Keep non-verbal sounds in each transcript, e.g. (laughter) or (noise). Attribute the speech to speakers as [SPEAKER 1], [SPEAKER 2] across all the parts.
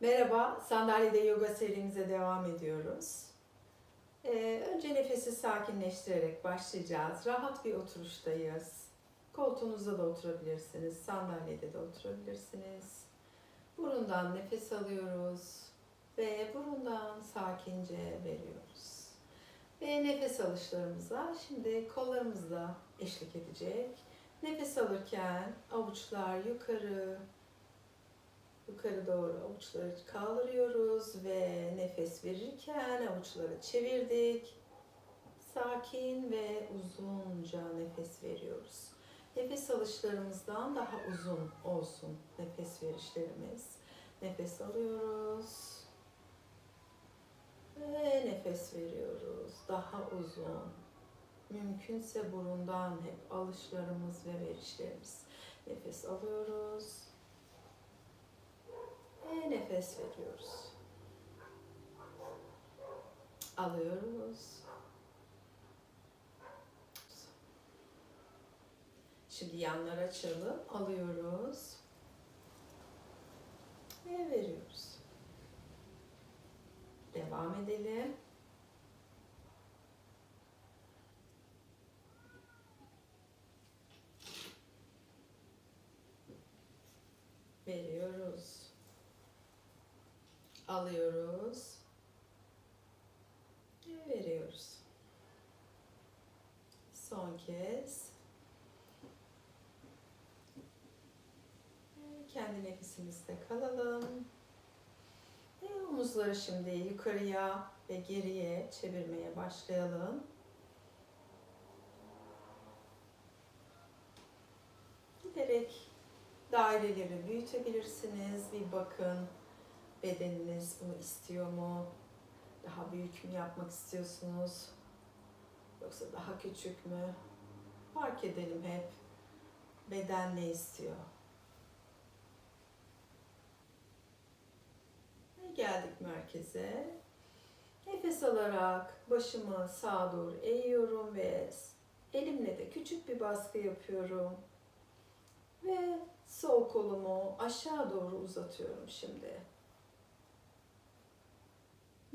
[SPEAKER 1] Merhaba, sandalyede yoga serimize devam ediyoruz. Ee, önce nefesi sakinleştirerek başlayacağız. Rahat bir oturuştayız. Koltuğunuzda da oturabilirsiniz, sandalyede de oturabilirsiniz. Burundan nefes alıyoruz ve burundan sakince veriyoruz. Ve nefes alışlarımıza şimdi kollarımızla eşlik edecek. Nefes alırken avuçlar yukarı, Yukarı doğru avuçları kaldırıyoruz ve nefes verirken avuçları çevirdik. Sakin ve uzunca nefes veriyoruz. Nefes alışlarımızdan daha uzun olsun nefes verişlerimiz. Nefes alıyoruz. Ve nefes veriyoruz. Daha uzun. Mümkünse burundan hep alışlarımız ve verişlerimiz. Nefes alıyoruz. Ve nefes veriyoruz. Alıyoruz. Şimdi yanlar açalım. Alıyoruz. Ve veriyoruz. Devam edelim. Veriyoruz. Alıyoruz. Ve veriyoruz. Son kez. Kendi nefesimizde kalalım. Ve omuzları şimdi yukarıya ve geriye çevirmeye başlayalım. Giderek daireleri büyütebilirsiniz. Bir bakın bedeniniz bunu istiyor mu? Daha büyük mü yapmak istiyorsunuz? Yoksa daha küçük mü? Fark edelim hep. Beden ne istiyor? Ve geldik merkeze. Nefes alarak başımı sağa doğru eğiyorum ve elimle de küçük bir baskı yapıyorum. Ve sol kolumu aşağı doğru uzatıyorum şimdi.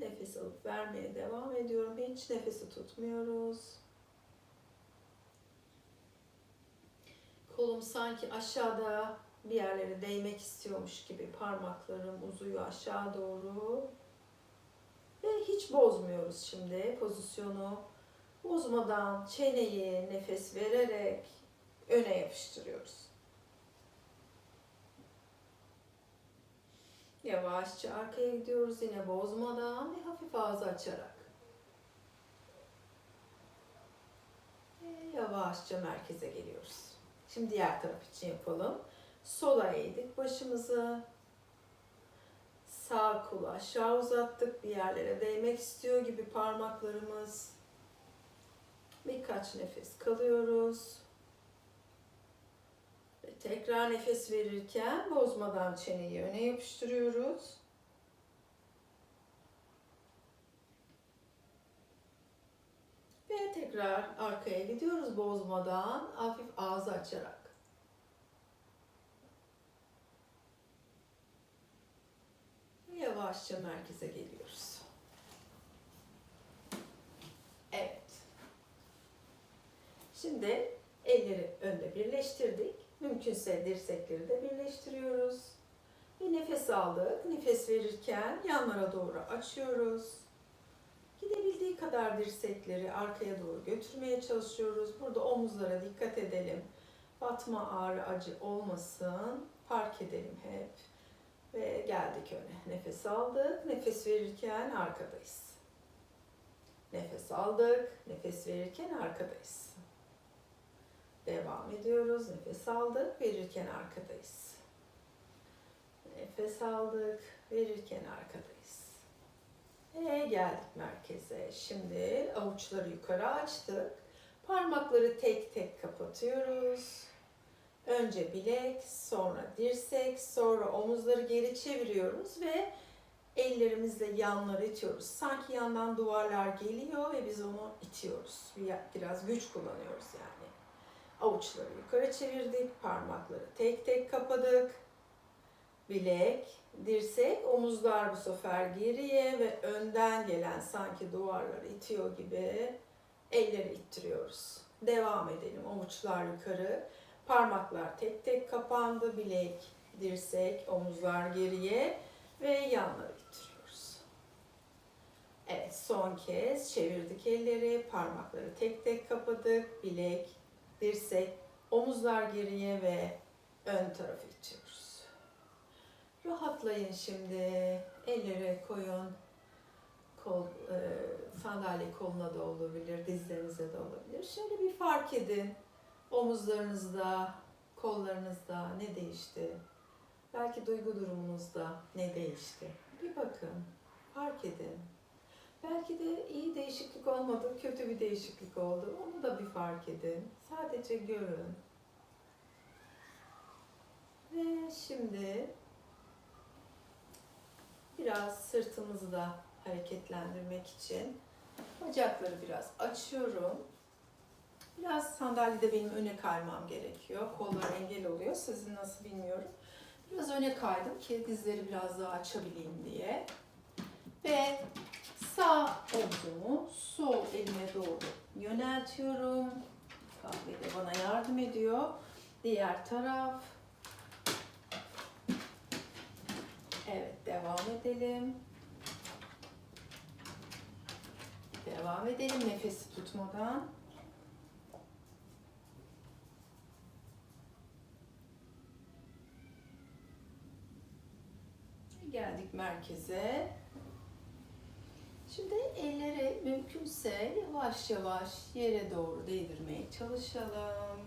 [SPEAKER 1] Nefes alıp vermeye devam ediyorum. Hiç nefesi tutmuyoruz. Kolum sanki aşağıda bir yerlere değmek istiyormuş gibi parmaklarım uzuyor aşağı doğru. Ve hiç bozmuyoruz şimdi pozisyonu. Bozmadan çeneyi nefes vererek öne yapıştırıyoruz. Yavaşça arkaya gidiyoruz yine bozmadan ve hafif ağzı açarak. Ve yavaşça merkeze geliyoruz. Şimdi diğer taraf için yapalım. Sola eğdik başımızı. Sağ kolu aşağı uzattık. Bir yerlere değmek istiyor gibi parmaklarımız. Birkaç nefes kalıyoruz. Tekrar nefes verirken bozmadan çeneyi öne yapıştırıyoruz. Ve tekrar arkaya gidiyoruz bozmadan hafif ağzı açarak. Yavaşça merkeze geliyoruz. Evet. Şimdi elleri önde birleştirdik. Mümkünse dirsekleri de birleştiriyoruz. Bir nefes aldık. Nefes verirken yanlara doğru açıyoruz. Gidebildiği kadar dirsekleri arkaya doğru götürmeye çalışıyoruz. Burada omuzlara dikkat edelim. Batma ağrı acı olmasın. Fark edelim hep. Ve geldik öne. Nefes aldık. Nefes verirken arkadayız. Nefes aldık. Nefes verirken arkadayız. Devam ediyoruz. Nefes aldık. Verirken arkadayız. Nefes aldık. Verirken arkadayız. Ve geldik merkeze. Şimdi avuçları yukarı açtık. Parmakları tek tek kapatıyoruz. Önce bilek, sonra dirsek, sonra omuzları geri çeviriyoruz ve ellerimizle yanları itiyoruz. Sanki yandan duvarlar geliyor ve biz onu itiyoruz. Bir- Biraz güç kullanıyoruz yani. Avuçları yukarı çevirdik, parmakları tek tek kapadık. Bilek, dirsek, omuzlar bu sefer geriye ve önden gelen sanki duvarları itiyor gibi elleri ittiriyoruz. Devam edelim. Avuçlar yukarı. Parmaklar tek tek kapandı. Bilek, dirsek, omuzlar geriye ve yanları ittiriyoruz. Evet son kez çevirdik elleri. Parmakları tek tek kapadık. Bilek, dirsek, omuzlar geriye ve ön tarafı itiyoruz. Rahatlayın şimdi. Elleri koyun. Kol, e, sandalye koluna da olabilir, dizlerinize de olabilir. Şöyle bir fark edin. Omuzlarınızda, kollarınızda ne değişti? Belki duygu durumunuzda ne değişti? Bir bakın, fark edin. Belki de iyi değişiklik olmadı, kötü bir değişiklik oldu. Onu da bir fark edin. Sadece görün. Ve şimdi biraz sırtımızı da hareketlendirmek için bacakları biraz açıyorum. Biraz sandalyede benim öne kaymam gerekiyor. Kollar engel oluyor. Sizin nasıl bilmiyorum. Biraz öne kaydım ki dizleri biraz daha açabileyim diye. Ve sağ omzumu sol elime doğru yöneltiyorum. Kahve de bana yardım ediyor. Diğer taraf. Evet devam edelim. Devam edelim nefesi tutmadan. Geldik merkeze. Şimdi elleri mümkünse yavaş yavaş yere doğru değdirmeye çalışalım.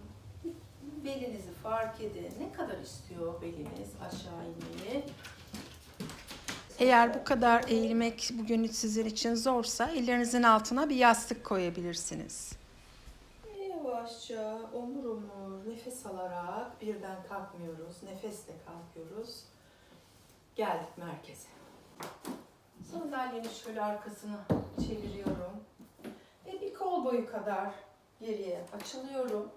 [SPEAKER 1] Belinizi fark edin. Ne kadar istiyor beliniz aşağı inmeyi?
[SPEAKER 2] Eğer bu kadar eğilmek bugün sizin için zorsa ellerinizin altına bir yastık koyabilirsiniz.
[SPEAKER 1] Yavaşça omur omur nefes alarak birden kalkmıyoruz. Nefesle kalkıyoruz. Geldik merkeze. Sandalyenin şöyle arkasını çeviriyorum. Ve bir kol boyu kadar geriye açılıyorum.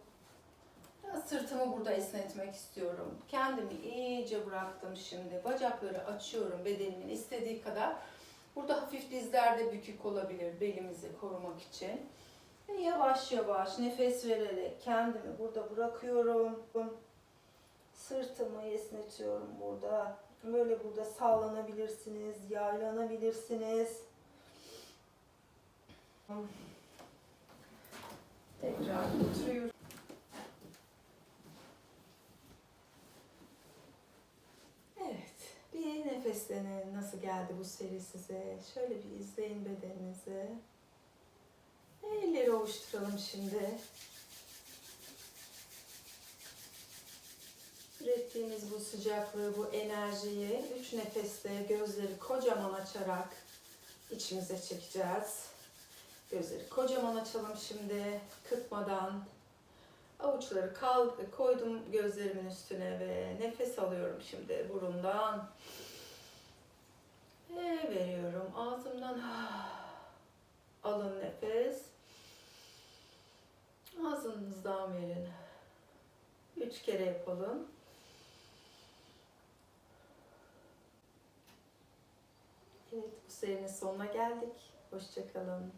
[SPEAKER 1] Biraz sırtımı burada esnetmek istiyorum. Kendimi iyice bıraktım şimdi. Bacakları açıyorum bedenimin istediği kadar. Burada hafif dizlerde bükük olabilir belimizi korumak için. Ve yavaş yavaş nefes vererek kendimi burada bırakıyorum. Sırtımı esnetiyorum burada. Böyle burada sallanabilirsiniz, yaylanabilirsiniz. Tekrar oturuyorum. Evet, bir nefeslenin nasıl geldi bu seri size. Şöyle bir izleyin bedeninizi. Elleri ovuşturalım şimdi. Ürettiğimiz bu sıcaklığı, bu enerjiyi üç nefeste gözleri kocaman açarak içimize çekeceğiz. Gözleri kocaman açalım şimdi, kırpmadan. Avuçları kal koydum gözlerimin üstüne ve nefes alıyorum şimdi burundan. Ve veriyorum ağzımdan. (sighs) Alın nefes. Ağzınızdan verin. Üç kere yapalım. Evet, bu serinin sonuna geldik. Hoşçakalın.